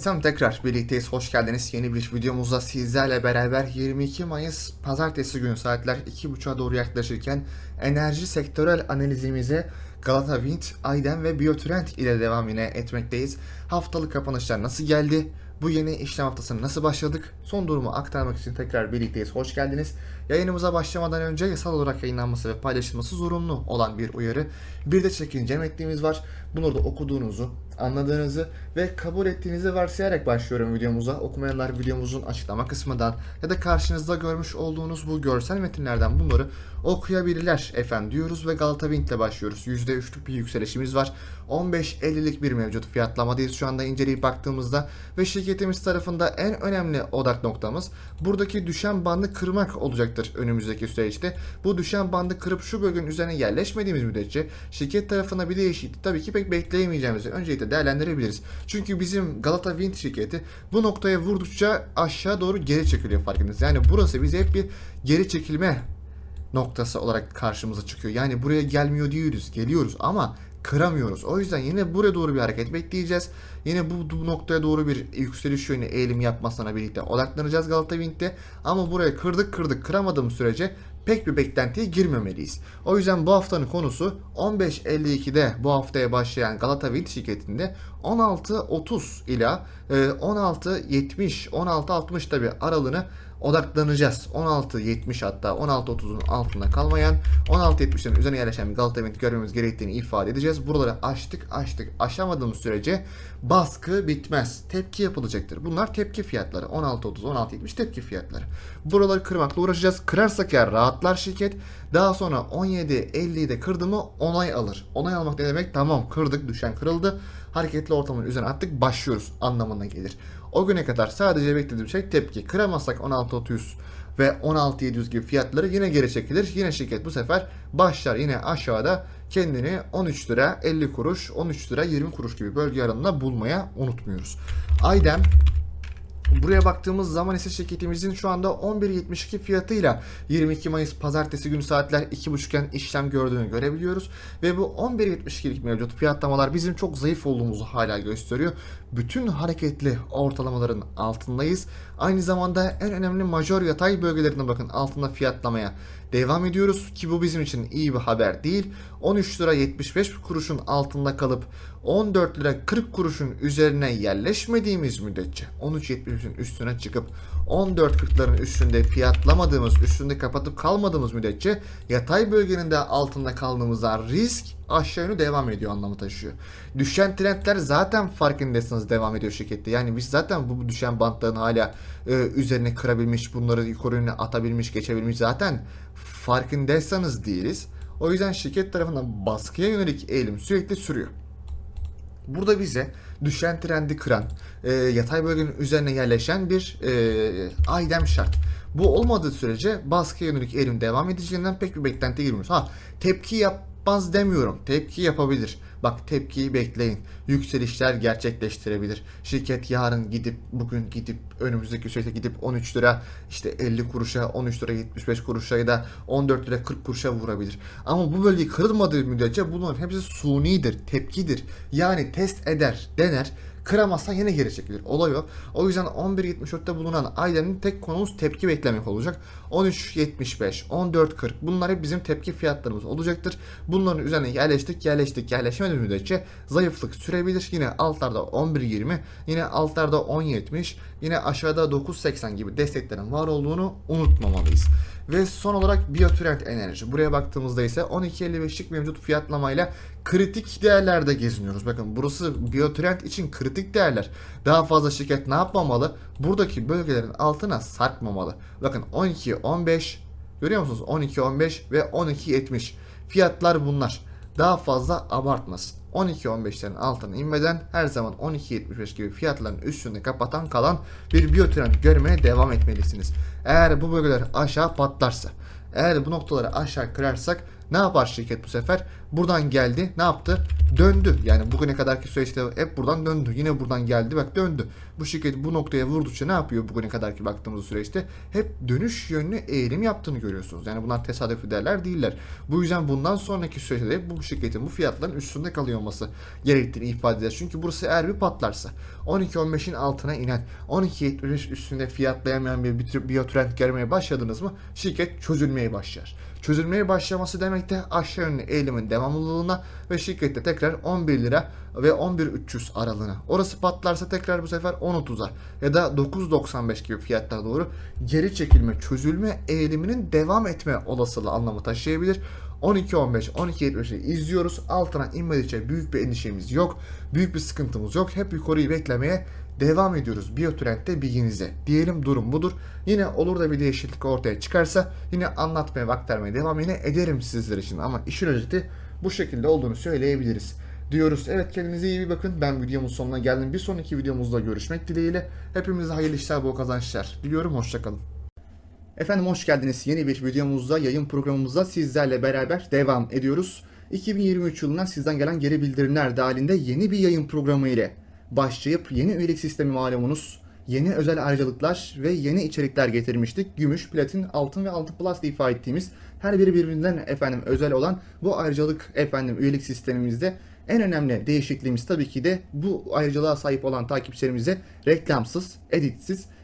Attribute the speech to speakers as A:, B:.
A: Efendim tekrar birlikteyiz. Hoş geldiniz. Yeni bir videomuzda sizlerle beraber 22 Mayıs Pazartesi günü saatler 2.30'a doğru yaklaşırken enerji sektörel analizimize Galata Wind, Aydem ve Biotrend ile devam yine etmekteyiz. Haftalık kapanışlar nasıl geldi? Bu yeni işlem haftasına nasıl başladık? Son durumu aktarmak için tekrar birlikteyiz. Hoş geldiniz. Yayınımıza başlamadan önce yasal olarak yayınlanması ve paylaşılması zorunlu olan bir uyarı. Bir de çekince metnimiz var. Bunları da okuduğunuzu, anladığınızı ve kabul ettiğinizi varsayarak başlıyorum videomuza. Okumayanlar videomuzun açıklama kısmından ya da karşınızda görmüş olduğunuz bu görsel metinlerden bunları okuyabilirler efendim diyoruz ve Galata Wind ile başlıyoruz. %3'lük bir yükselişimiz var. 15.50'lik bir mevcut fiyatlamadayız şu anda inceleyip baktığımızda ve şirketimiz tarafında en önemli odak noktamız buradaki düşen bandı kırmak olacaktır önümüzdeki süreçte. Bu düşen bandı kırıp şu bölgenin üzerine yerleşmediğimiz müddetçe şirket tarafına bir değişiklik tabii ki pek bekleyemeyeceğimizi öncelikle değerlendirebiliriz. Çünkü bizim Galata Wind şirketi bu noktaya vurdukça aşağı doğru geri çekiliyor farkındayız. Yani burası bize hep bir geri çekilme noktası olarak karşımıza çıkıyor. Yani buraya gelmiyor değiliz, geliyoruz ama kıramıyoruz. O yüzden yine buraya doğru bir hareket bekleyeceğiz. Yine bu, bu noktaya doğru bir yükseliş yönü eğilim yapmasına birlikte odaklanacağız Galata Wind'de. Ama buraya kırdık kırdık kıramadığımız sürece pek bir beklentiye girmemeliyiz. O yüzden bu haftanın konusu 15.52'de bu haftaya başlayan Galata Wind şirketinde 16.30 ila e, 16.70, 16.60 tabi aralığını odaklanacağız. 16.70 hatta 16.30'un altında kalmayan 16.70'lerin üzerine yerleşen bir Galata Wind görmemiz gerektiğini ifade edeceğiz. Buraları açtık açtık aşamadığımız sürece baskı bitmez. Tepki yapılacaktır. Bunlar tepki fiyatları. 16.30 16.70 tepki fiyatları. Buraları kırmakla uğraşacağız. Kırarsak eğer rahatlar şirket. Daha sonra 17.50'yi de kırdı mı onay alır. Onay almak ne demek? Tamam kırdık düşen kırıldı. Hareketli ortamın üzerine attık başlıyoruz anlamına gelir. O güne kadar sadece beklediğim şey tepki. Kıramazsak 16.600 ve 16.700 gibi fiyatları yine geri çekilir. Yine şirket bu sefer başlar yine aşağıda kendini 13 lira 50 kuruş, 13 lira 20 kuruş gibi bölge aralığında bulmaya unutmuyoruz. Aydem Buraya baktığımız zaman ise şirketimizin şu anda 11.72 fiyatıyla 22 Mayıs pazartesi günü saatler 2.30 iken işlem gördüğünü görebiliyoruz. Ve bu 11.72'lik mevcut fiyatlamalar bizim çok zayıf olduğumuzu hala gösteriyor. Bütün hareketli ortalamaların altındayız. Aynı zamanda en önemli majör yatay bölgelerine bakın altında fiyatlamaya devam ediyoruz ki bu bizim için iyi bir haber değil. 13 lira 75 kuruşun altında kalıp 14 lira 40 kuruşun üzerine yerleşmediğimiz müddetçe 13.70'in üstüne çıkıp 14.40'ların üstünde fiyatlamadığımız, üstünde kapatıp kalmadığımız müddetçe yatay bölgenin de altında kaldığımızda risk aşağı yönlü devam ediyor anlamı taşıyor. Düşen trendler zaten farkındaysanız devam ediyor şirkette. Yani biz zaten bu düşen bantların hala e, üzerine kırabilmiş, bunları yukarı yönüne atabilmiş, geçebilmiş zaten farkındaysanız değiliz. O yüzden şirket tarafından baskıya yönelik eğilim sürekli sürüyor. Burada bize düşen trendi kıran, e, yatay bölgenin üzerine yerleşen bir e, aydem şart. Bu olmadığı sürece baskıya yönelik eğilim devam edeceğinden pek bir beklentiye girmiyoruz. Ha tepki yapmaz demiyorum. Tepki yapabilir. Bak tepkiyi bekleyin. Yükselişler gerçekleştirebilir. Şirket yarın gidip bugün gidip önümüzdeki süreçte gidip 13 lira işte 50 kuruşa 13 lira 75 kuruşa ya da 14 lira 40 kuruşa vurabilir. Ama bu bölge kırılmadığı müddetçe bunların hepsi sunidir, tepkidir. Yani test eder, dener Kıramazsan yine geri çekilir. Olay o. O yüzden 11.74'te bulunan ailenin tek konumuz tepki beklemek olacak. 13.75, 14.40 bunlar hep bizim tepki fiyatlarımız olacaktır. Bunların üzerine yerleştik, yerleştik, yerleşmedi müddetçe zayıflık sürebilir. Yine altlarda 11.20, yine altlarda 10.70, yine aşağıda 9.80 gibi desteklerin var olduğunu unutmamalıyız. Ve son olarak Biotrend Enerji. Buraya baktığımızda ise 12.55'lik mevcut fiyatlamayla kritik değerlerde geziniyoruz. Bakın burası Biotrend için kritik değerler. Daha fazla şirket ne yapmamalı? Buradaki bölgelerin altına sarkmamalı. Bakın 12, 15 görüyor musunuz? 12, 15 ve 12, 70. Fiyatlar bunlar. Daha fazla abartmasın. 12-15'lerin altına inmeden her zaman 12.75 gibi fiyatların üstünde kapatan kalan bir biyotrend görmeye devam etmelisiniz. Eğer bu bölgeler aşağı patlarsa, eğer bu noktaları aşağı kırarsak Ne yapar şirket bu sefer? Buradan geldi. Ne yaptı? Döndü. Yani bugüne kadarki süreçte hep buradan döndü. Yine buradan geldi bak döndü. Bu şirket bu noktaya vurdukça ne yapıyor bugüne kadarki baktığımız süreçte? Hep dönüş yönlü eğilim yaptığını görüyorsunuz. Yani bunlar tesadüfi değerler değiller. Bu yüzden bundan sonraki süreçte de bu şirketin bu fiyatların üstünde kalıyor olması gerektiğini ifade edeceğiz. Çünkü burası eğer bir patlarsa 12-15'in altına inen 12-70 üstünde fiyatlayamayan bir biyotrend görmeye başladınız mı şirket çözülmeye başlar. Çözülmeye başlaması demek de aşağı yönlü eğilimin devamlılığına ve şirkette tekrar 11 lira ve 11.300 aralığına. Orası patlarsa tekrar bu sefer 10.30'a ya da 9.95 gibi fiyatlara doğru geri çekilme, çözülme eğiliminin devam etme olasılığı anlamı taşıyabilir. 12-15, 12-70'i izliyoruz. Altına inmedikçe büyük bir endişemiz yok. Büyük bir sıkıntımız yok. Hep yukarıyı beklemeye devam ediyoruz. Biyotrend'de bilginize. Diyelim durum budur. Yine olur da bir değişiklik ortaya çıkarsa yine anlatmaya aktarmaya devam yine ederim sizler için. Ama işin özeti bu şekilde olduğunu söyleyebiliriz diyoruz. Evet kendinize iyi bir bakın. Ben videomun sonuna geldim. Bir sonraki videomuzda görüşmek dileğiyle. Hepimize hayırlı işler, bol kazançlar. Diliyorum. Hoşçakalın. Efendim hoş geldiniz. Yeni bir videomuzda, yayın programımızda sizlerle beraber devam ediyoruz. 2023 yılından sizden gelen geri bildirimler dahilinde yeni bir yayın programı ile başlayıp yeni üyelik sistemi malumunuz, yeni özel ayrıcalıklar ve yeni içerikler getirmiştik. Gümüş, platin, altın ve altın plus diye ifade ettiğimiz her biri birbirinden efendim özel olan bu ayrıcalık efendim üyelik sistemimizde en önemli değişikliğimiz tabii ki de bu ayrıcalığa sahip olan takipçilerimize reklamsız, editsiz,